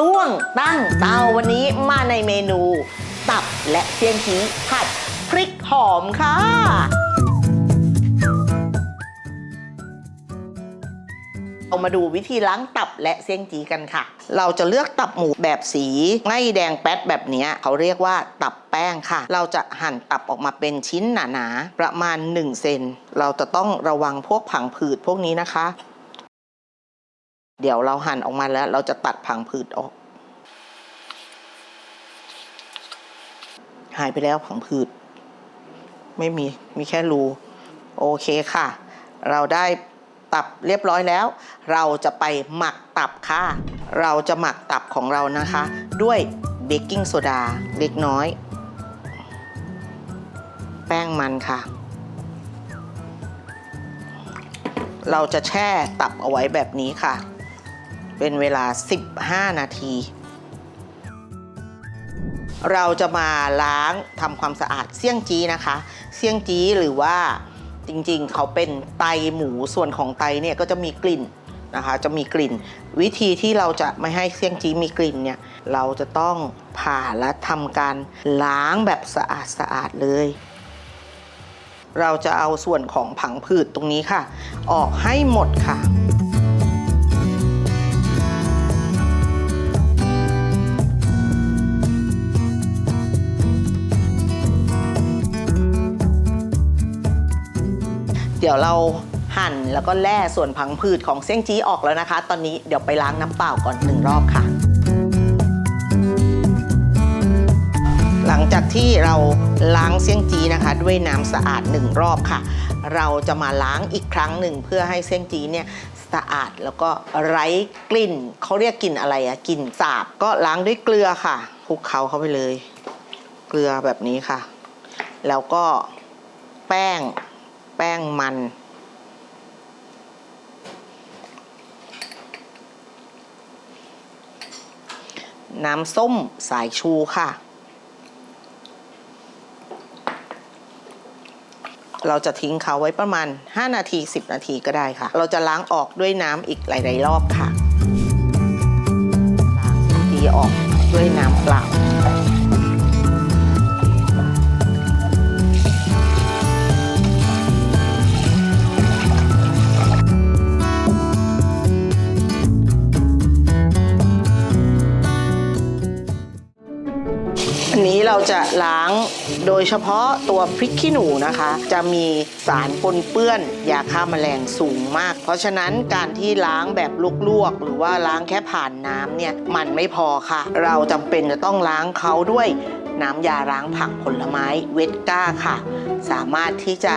ต้วงตั้งเตาวันนี้มาในเมนู ตับและเซียงจีผัดพริกหอมค่ะ เรามาดูวิธีล้างตับและเสี่ยงจีกันค่ะ เราจะเลือกตับหมูแบบสีไม่แดงแป๊ดแบบนี้เขาเรียกว่าตับแป้งค่ะ เราจะหั่นตับออกมาเป็นชิ้นหนาๆประมาณ1เซนเราจะต้องระวังพวกผังผืดพวกนี้นะคะ เดี๋ยวเราหั่นออกมาแล้ว เราจะตัดผังผืดออก หายไปแล้วผังผืด ไม่มีมีแค่รูโอเคค่ะ เราได้ตับเรียบร้อยแล้ว เราจะไปหมักตับค่ะ เราจะหมักตับของเรานะคะ ด้วยเบกกิ้งโซดาเล็กน้อย แป้งมันค่ะ เราจะแช่ตับเอาไว้แบบนี้ค่ะ เป็นเวลา 15 นาที เราจะมาล้างทำความสะอาดเสี่ยงจี้นะคะ เสี่ยงจี้หรือว่าจริงๆ เขาเป็นไตหมูส่วนของไตเนี่ยก็จะมีกลิ่นนะคะ จะมีกลิ่น วิธีที่เราจะไม่ให้เสี่ยงจี้มีกลิ่นเนี่ยเราจะต้องผ่าและทำการล้างแบบสะอาดสะอาดเลย เราจะเอาส่วนของผังผืดตรงนี้ค่ะ ออกให้หมดค่ะ เดี๋ยวเราหั่นแล้วก็แล่ส่วนผังผืดของเส้ยงจี้ออกแล้วนะคะ ตอนนี้เดี๋ยวไปล้างน้ำเปล่าก่อนหนึ่งรอบค่ะ หลังจากที่เราล้างเสี่ยงจีนะคะ ด้วยน้ำสะอาดหนึ่งรอบค่ะ เราจะมาล้างอีกครั้งหนึ่งเพื่อให้เสี่ยงจีเนี่ยสะอาดแล้วก็ไร้กลิ่นเขาเรียกกลิ่นอะไรอะกลิ่นสาบก็ล้างด้วยเกลือค่ะคลุกเคล้าเข้าไปเลย เกลือแบบนี้ค่ะ แล้วก็แป้ง แป้งมัน น้ำส้มสายชูค่ะ เราจะทิ้งเขาไว้ประมาณ 5 นาที 10 นาทีก็ได้ค่ะ เราจะล้างออกด้วยน้ำอีกหลาย ๆ รอบค่ะ ล้างสิ่งดีออกด้วยน้ำเปล่า เราจะล้างโดยเฉพาะตัวพริกขี้หนูนะคะ จะมีสารปนเปื้อนยาฆ่าแมลงสูงมาก เพราะฉะนั้นการที่ล้างแบบลวกๆ หรือว่าล้างแค่ผ่านน้ำเนี่ยมันไม่พอค่ะ เราจำเป็นจะต้องล้างเขาด้วยน้ำยาล้างผักผลไม้เวทก้าค่ะ สามารถที่จะ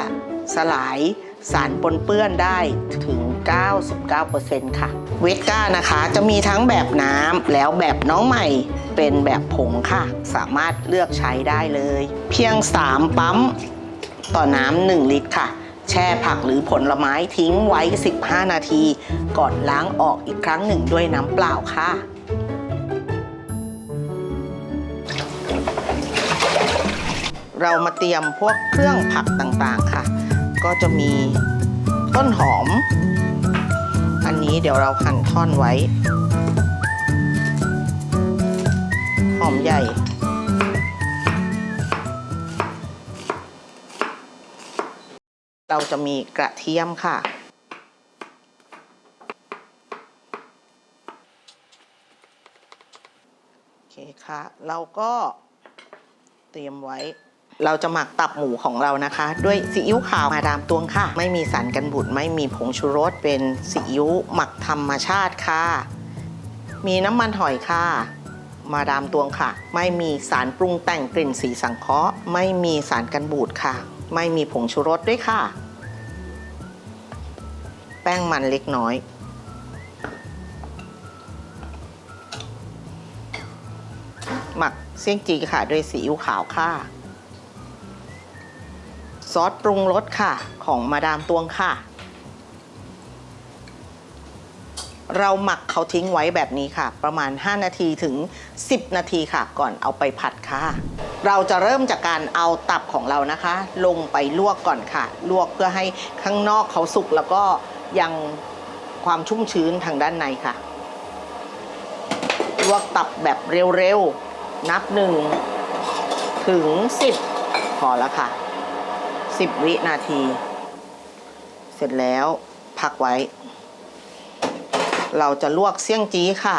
สลายสารปนเปื้อนได้ถึง 99%ค่ะ เวทก้านะคะจะมีทั้งแบบน้ำแล้วแบบน้องใหม่ เป็นแบบผงค่ะ สามารถเลือกใช้ได้เลย เพียง 3 ปั๊ม ต่อน้ำ1ลิตรค่ะ แช่ผักหรือผลไม้ทิ้งไว้ 15 นาที ก่อนล้างออกอีกครั้งหนึ่งด้วยน้ำเปล่าค่ะเรามาเตรียมพวกเครื่องผักต่างๆค่ะ ก็จะมีต้นหอม อันนี้เดี๋ยวเราหั่นท่อนไว้ หอมใหญ่ เราจะมีกระเทียมค่ะ โอเคค่ะ เราก็เตรียมไว้ เราจะหมักตับหมูของเรานะคะ ด้วยซีอิ๊วขาวมาดามตวงค่ะ ไม่มีสารกันบูดไม่มีผงชูรสเป็นซีอิ๊วหมักธรรมชาติค่ะ มีน้ำมันหอยค่ะ มาดามตวงค่ะ ไม่มีสารปรุงแต่งกลิ่นสีสังเคราะห์ ไม่มีสารกันบูดค่ะ ไม่มีผงชูรสด้วยค่ะ แป้งมันเล็กน้อย หมักเสี่ยงจีค่ะด้วยซีอิ๊วขาวค่ะ ซอสปรุงรสค่ะ ของมาดามตวงค่ะ เราหมักเขาทิ้งไว้แบบนี้ค่ะ ประมาณ 5 นาทีถึง 10 นาทีค่ะ ก่อนเอาไปผัดค่ะ เราจะเริ่มจากการเอาตับของเรานะคะ ลงไปลวกก่อนค่ะ ลวกเพื่อให้ข้างนอกเขาสุกแล้วก็ยังความชุ่มชื้นทางด้านในค่ะลลวกตับแบบเร็วๆ นับหนึ่งถึงสิบพอแล้วค่ะสิบวินาที เสร็จแล้วพักไว้ เราจะลวกเสี่ยงจี้ค่ะ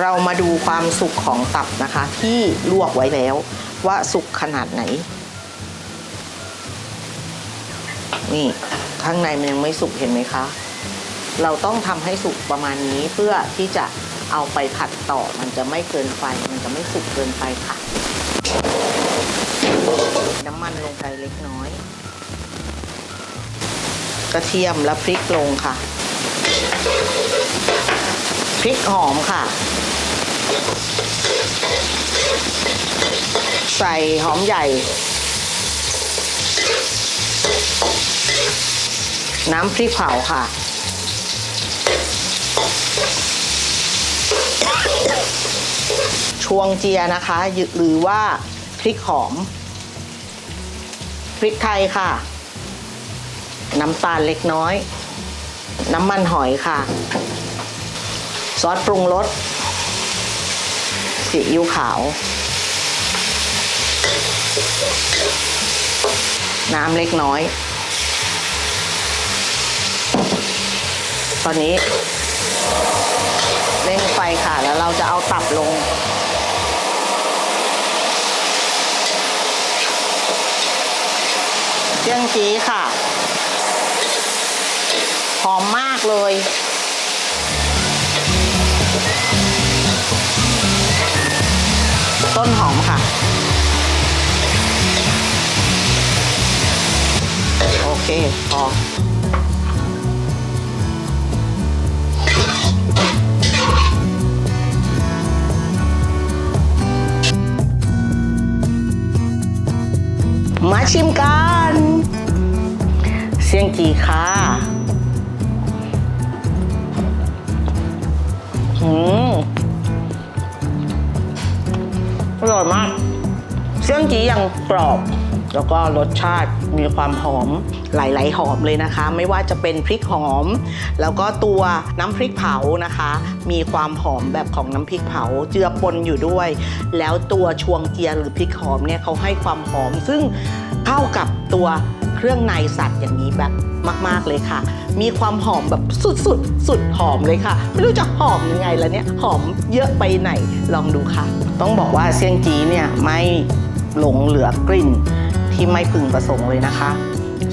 เรามาดูความสุกของตับนะคะ ที่ลวกไว้แล้วว่าสุกขนาดไหน นี่ข้างในมันยังไม่สุกเห็นไหมคะ เราต้องทำให้สุกประมาณนี้เพื่อที่จะ เอาไปผัดต่อมันจะไม่เกินไฟมันจะไม่สุกเกินไปค่ะ น้ำมันลงไปเล็กน้อย กระเทียมและพริกลงค่ะ พริกหอมค่ะ ใส่หอมใหญ่ น้ำพริกเผาค่ะ ชวงเจียนะคะหรือว่าพริกหอม พริกไทยค่ะ น้ำตาลเล็กน้อย น้ำมันหอยค่ะ ซอสปรุงรสซีอิ๊วขาว น้ำเล็กน้อย ตอนนี้ เร่งไฟค่ะแล้วเราจะเอาตับลง เจียงจีค่ะ หอมมากเลยต้นหอมค่ะ โอเคพอ ชิมกัน เสียงจีค่ะอืมอร่อยมาก เสี่ยงจียังกรอบ แล้วก็รสชาติมีความหอมหลายๆหอมเลยนะคะ ไม่ว่าจะเป็นพริกหอม แล้วก็ตัวน้ำพริกเผานะคะ มีความหอมแบบของน้ำพริกเผาเจือปนอยู่ด้วย แล้วตัวชวงเจียหรือพริกหอมเนี่ยเขาให้ความหอมซึ่ง เข้ากับตัวเครื่องในสัตว์อย่างนี้แบบมาก ๆเลยค่ะ มีความหอมแบบสุดๆสุดหอมเลยค่ะ ไม่รู้จะหอมยังไงแล้วเนี่ยหอมเยอะไปไหนลองดูค่ะ ต้องบอกว่าเซียงจีเนี่ยไม่หลงเหลือกลิ่นที่ไม่พึงประสงค์เลยนะคะ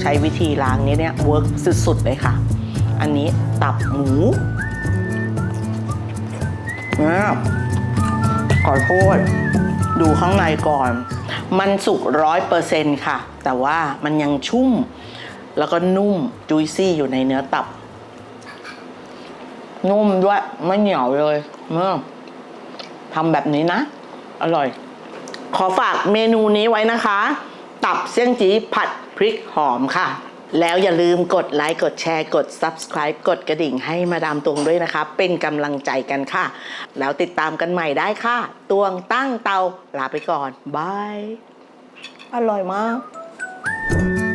ใช้วิธีล้างนี้เนี่ยเวิร์กสุดๆเลยค่ะ อันนี้ตับหมูอ่าขอโทษ ดูข้างในก่อน มันสุกร้อยเปอร์เซ็นต์ค่ะ แต่ว่ามันยังชุ่ม แล้วก็นุ่มจุยซี่อยู่ในเนื้อตับ นุ่มด้วยไม่เหนียวเลยเมื่อทำแบบนี้นะ อร่อย ขอฝากเมนูนี้ไว้นะคะ ตับเสี่ยงจีผัดพริกหอมค่ะ แล้วอย่าลืมกดไลค์กดแชร์กด Subscribe กดกระดิ่งให้มาดามตวงด้วยนะคะ เป็นกำลังใจกันค่ะ แล้วติดตามกันใหม่ได้ค่ะ ตวงตั้งเตาลาไปก่อนบายอร่อยมาก